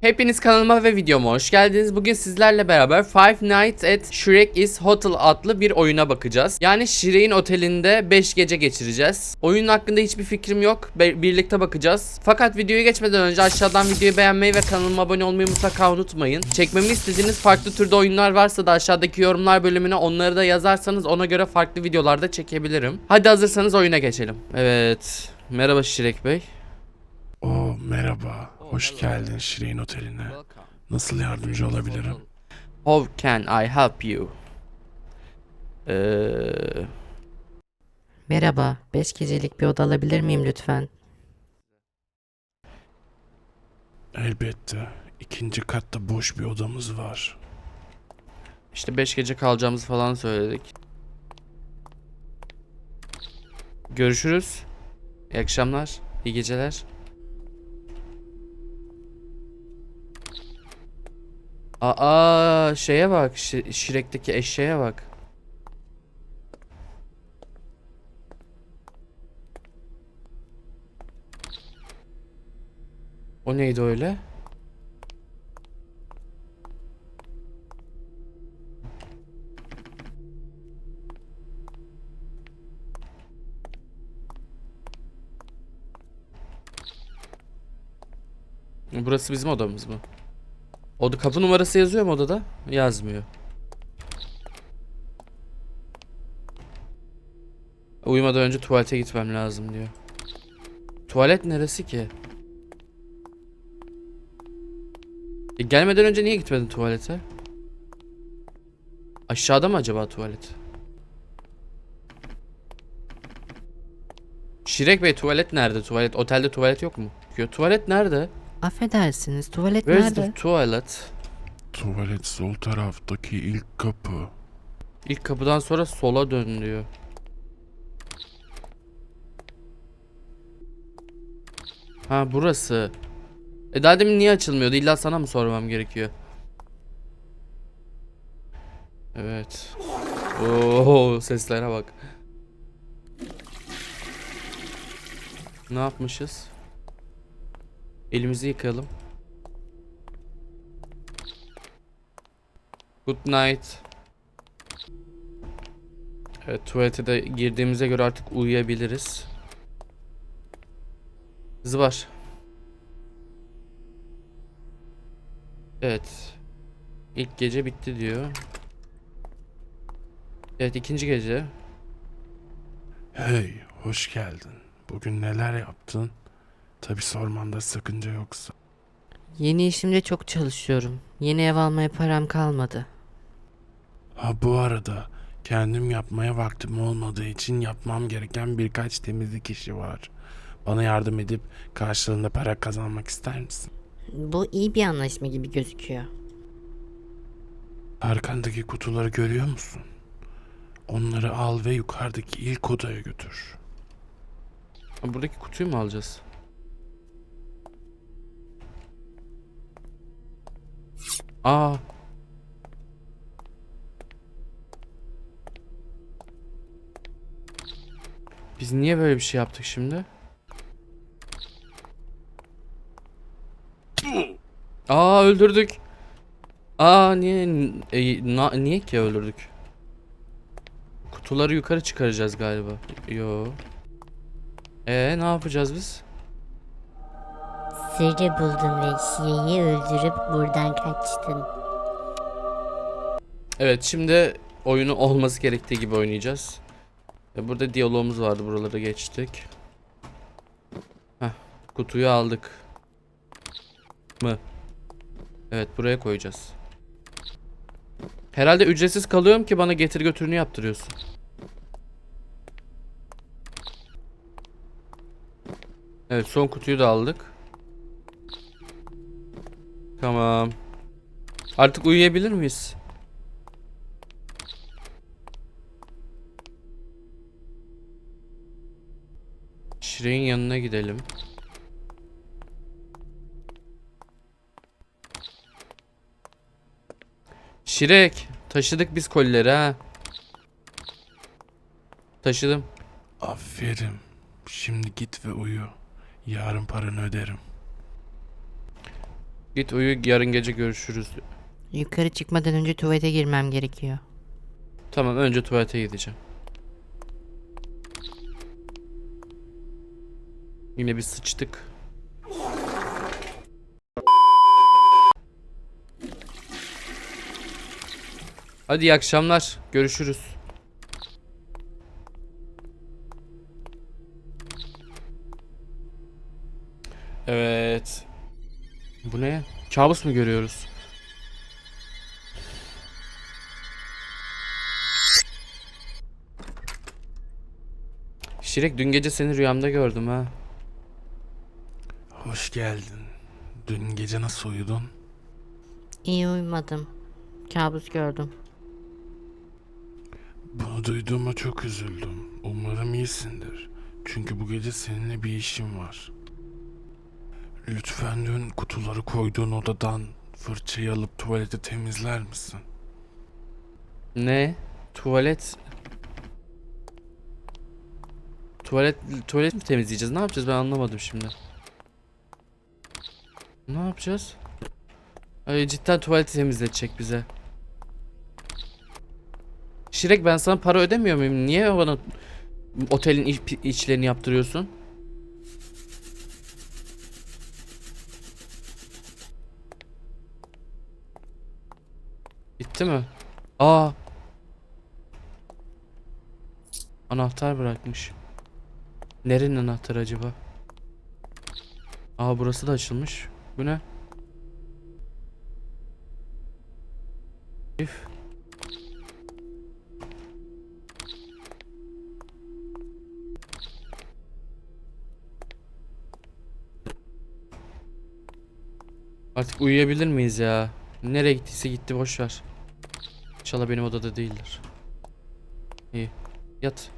Hepiniz kanalıma ve videoma hoş geldiniz. Bugün sizlerle beraber Five Nights at Shrek is Hotel adlı bir oyuna bakacağız. Yani Shrek'in otelinde 5 gece geçireceğiz. Oyunun hakkında hiçbir fikrim yok. Be- birlikte bakacağız. Fakat videoya geçmeden önce aşağıdan videoyu beğenmeyi ve kanalıma abone olmayı mutlaka unutmayın. Çekmemi istediğiniz farklı türde oyunlar varsa da aşağıdaki yorumlar bölümüne onları da yazarsanız ona göre farklı videolarda çekebilirim. Hadi hazırsanız oyuna geçelim. Evet. Merhaba Şirek Bey. Oo merhaba. Hoş geldin Şirin Oteli'ne. Nasıl yardımcı olabilirim? How can I help you? Ee, Merhaba, 5 gecelik bir oda alabilir miyim lütfen? Elbette. İkinci katta boş bir odamız var. işte 5 gece kalacağımızı falan söyledik. Görüşürüz. İyi akşamlar. İyi geceler. Aa şeye bak. Şi- Şirek'teki eşeğe bak. O neydi öyle? Burası bizim odamız mı? Oda kapı numarası yazıyor mu odada? Yazmıyor. Uyumadan önce tuvalete gitmem lazım diyor. Tuvalet neresi ki? E, gelmeden önce niye gitmedin tuvalete? Aşağıda mı acaba tuvalet? Şirek Bey tuvalet nerede? Tuvalet otelde tuvalet yok mu? Yo, tuvalet nerede? Affedersiniz, tuvalet Where's nerede? the toilet? Tuvalet sol taraftaki ilk kapı. İlk kapıdan sonra sola dön diyor. Ha burası. E daha demin niye açılmıyordu? İlla sana mı sormam gerekiyor? Evet. Oo seslere bak. Ne yapmışız? Elimizi yıkayalım. Good night. Evet tuvalete de girdiğimize göre artık uyuyabiliriz. Zıvar. Evet. İlk gece bitti diyor. Evet ikinci gece. Hey, hoş geldin. Bugün neler yaptın? Tabi sormanda sakınca yoksa. Yeni işimde çok çalışıyorum. Yeni ev almaya param kalmadı. Ha bu arada kendim yapmaya vaktim olmadığı için yapmam gereken birkaç temizlik işi var. Bana yardım edip karşılığında para kazanmak ister misin? Bu iyi bir anlaşma gibi gözüküyor. Arkandaki kutuları görüyor musun? Onları al ve yukarıdaki ilk odaya götür. Ha, Buradaki kutuyu mu alacağız? Aa. Biz niye böyle bir şey yaptık şimdi? Aa öldürdük. Aa niye e, na- niye ki öldürdük? Kutuları yukarı çıkaracağız galiba. Yo. Ee ne yapacağız biz? Sırrı buldun ve Şire'yi öldürüp buradan kaçtın. Evet şimdi oyunu olması gerektiği gibi oynayacağız. Burada diyalogumuz vardı buraları geçtik. Heh, kutuyu aldık. Mı? Evet buraya koyacağız. Herhalde ücretsiz kalıyorum ki bana getir götürünü yaptırıyorsun. Evet son kutuyu da aldık. Tamam. Artık uyuyabilir miyiz? Şirin yanına gidelim. Şirek, taşıdık biz kolileri ha. Taşıdım. Aferin. Şimdi git ve uyu. Yarın paranı öderim. Git uyu yarın gece görüşürüz. Yukarı çıkmadan önce tuvalete girmem gerekiyor. Tamam önce tuvalete gideceğim. Yine bir sıçtık. Hadi iyi akşamlar. Görüşürüz. Bu ne? Kabus mu görüyoruz? Şirek dün gece seni rüyamda gördüm ha. Hoş geldin. Dün gece nasıl uyudun? İyi uyumadım. Kabus gördüm. Bunu duyduğuma çok üzüldüm. Umarım iyisindir. Çünkü bu gece seninle bir işim var. Lütfen dün kutuları koyduğun odadan fırçayı alıp tuvaleti temizler misin? Ne? Tuvalet Tuvalet tuvalet mi temizleyeceğiz? Ne yapacağız? Ben anlamadım şimdi. Ne yapacağız? Ay cidden tuvaleti temizletecek bize. Şirek ben sana para ödemiyor muyum? Niye bana otelin iç, içlerini yaptırıyorsun? Bitti mi? Aa. Anahtar bırakmış. Nerenin anahtarı acaba? Aa burası da açılmış. Bu ne? Üf. Artık uyuyabilir miyiz ya? Nereye gittiyse gitti boş ver. İnşallah benim odada değildir. İyi. Yat.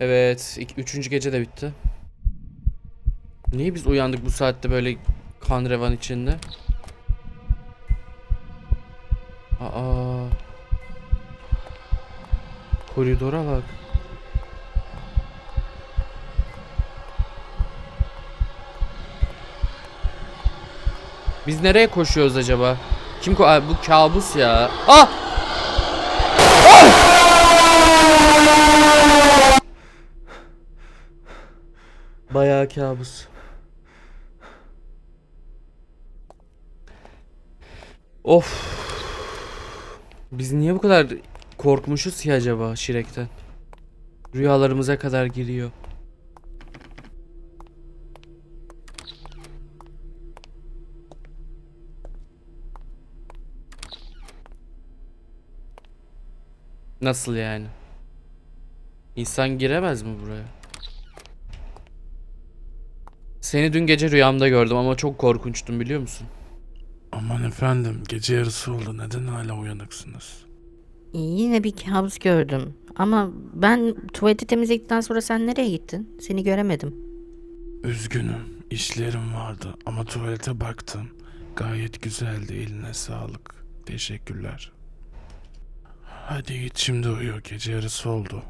Evet. ik- üçüncü gece de bitti. Niye biz uyandık bu saatte böyle kan revan içinde? Aa. Koridora bak. Biz nereye koşuyoruz acaba? Kim ko Ay, bu kabus ya. Ah! Bayağı kabus. Of. Biz niye bu kadar korkmuşuz ki acaba Şirek'ten? Rüyalarımıza kadar giriyor. Nasıl yani? İnsan giremez mi buraya? Seni dün gece rüyamda gördüm ama çok korkunçtun biliyor musun? Aman efendim gece yarısı oldu. Neden hala uyanıksınız? Yine bir kabus gördüm. Ama ben tuvaleti temizledikten sonra sen nereye gittin? Seni göremedim. Üzgünüm. işlerim vardı ama tuvalete baktım. Gayet güzeldi. Eline sağlık. Teşekkürler. Hadi git şimdi uyu. Gece yarısı oldu.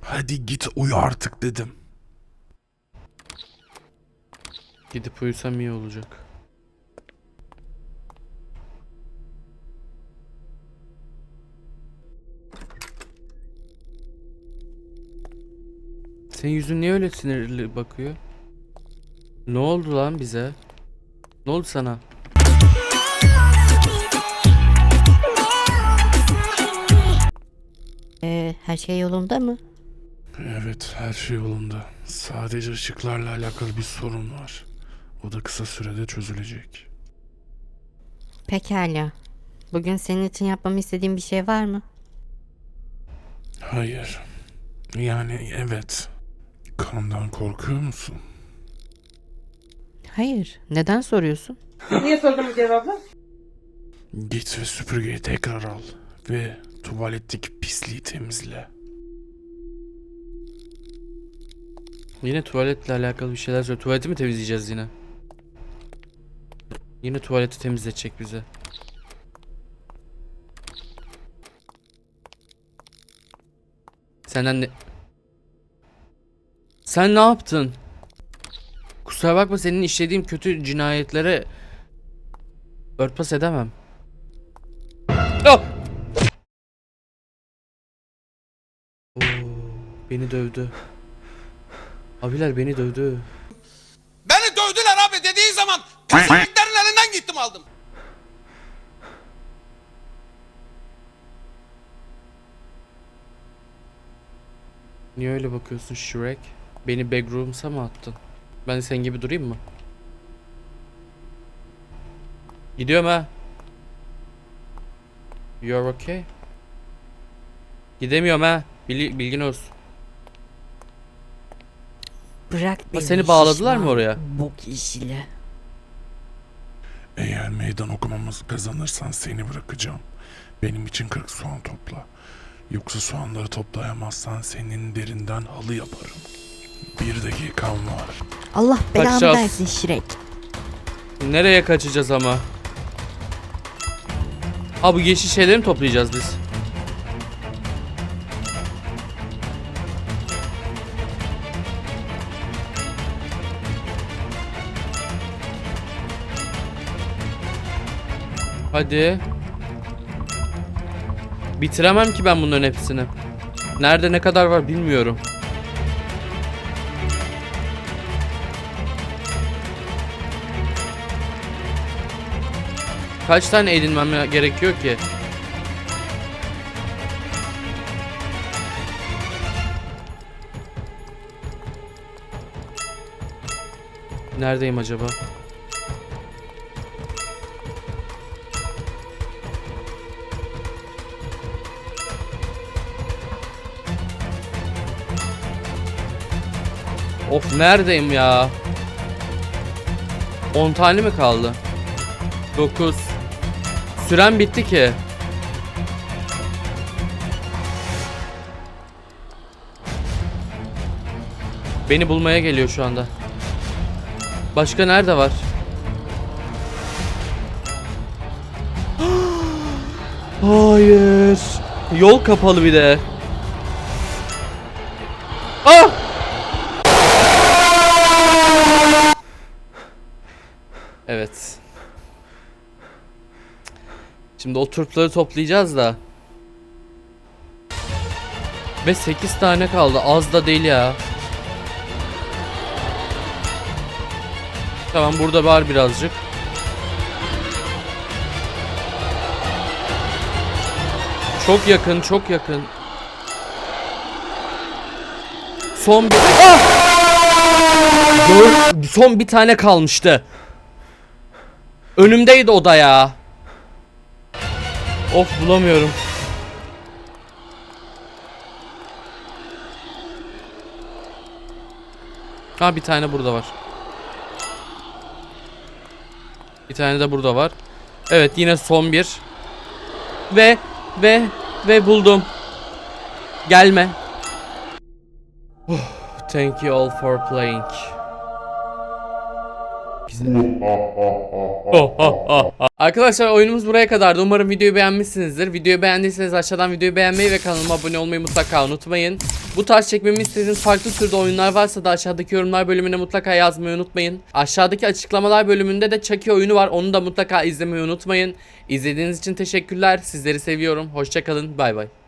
Hadi git uyu artık dedim. Gidip uyusam iyi olacak. Senin yüzün niye öyle sinirli bakıyor? Ne oldu lan bize? Ne oldu sana? Ee, her şey yolunda mı? Evet, her şey yolunda. Sadece ışıklarla alakalı bir sorun var. O da kısa sürede çözülecek. Pekala. Bugün senin için yapmamı istediğin bir şey var mı? Hayır. Yani evet. Kandan korkuyor musun? Hayır. Neden soruyorsun? Niye sordun bu cevabı? Git ve süpürgeyi tekrar al. Ve tuvaletteki pisliği temizle. Yine tuvaletle alakalı bir şeyler söyle. Tuvaleti mi temizleyeceğiz yine? Yine tuvaleti temizletecek bize. Senden ne... Sen ne yaptın? Kusura bakma senin işlediğin kötü cinayetlere örtbas edemem. Ah! Oo, beni dövdü. Abiler beni dövdü. Beni dövdüler abi dediği zaman pezevenklerin elinden gittim aldım. Niye öyle bakıyorsun Shrek? Beni backrooms'a mı attın? Ben de senin gibi durayım mı? Gidiyorum ha. You're okay. Gidemiyorum ha. Bil- bilgin olsun. Bırak beni. seni bağladılar mı oraya? Bok işiyle. Eğer meydan okumamızı kazanırsan seni bırakacağım. Benim için 40 soğan topla. Yoksa soğanları toplayamazsan senin derinden halı yaparım. Bir dakikan var. Allah belanı Kaçacağız. versin Şirek. Nereye kaçacağız ama? Ha bu yeşil şeyleri mi toplayacağız biz? Hadi. Bitiremem ki ben bunların hepsini. Nerede ne kadar var bilmiyorum. Kaç tane edinmem gerekiyor ki? Neredeyim acaba? Of neredeyim ya? 10 tane mi kaldı? 9 Süren bitti ki. Beni bulmaya geliyor şu anda. Başka nerede var? Hayır. Yol kapalı bir de. Ah! Evet. Şimdi o turpları toplayacağız da. Ve 8 tane kaldı. Az da değil ya. Tamam burada var birazcık. Çok yakın, çok yakın. Son bir... Ah! Son bir tane kalmıştı. Önümdeydi o da ya. Of bulamıyorum. Ha bir tane burada var. Bir tane de burada var. Evet yine son bir. Ve ve ve buldum. Gelme. Oh, Thank you all for playing. Arkadaşlar oyunumuz buraya kadardı. Umarım videoyu beğenmişsinizdir. Videoyu beğendiyseniz aşağıdan videoyu beğenmeyi ve kanalıma abone olmayı mutlaka unutmayın. Bu tarz çekmemi istediğiniz farklı türde oyunlar varsa da aşağıdaki yorumlar bölümüne mutlaka yazmayı unutmayın. Aşağıdaki açıklamalar bölümünde de Chucky oyunu var. Onu da mutlaka izlemeyi unutmayın. İzlediğiniz için teşekkürler. Sizleri seviyorum. Hoşçakalın. Bay bay.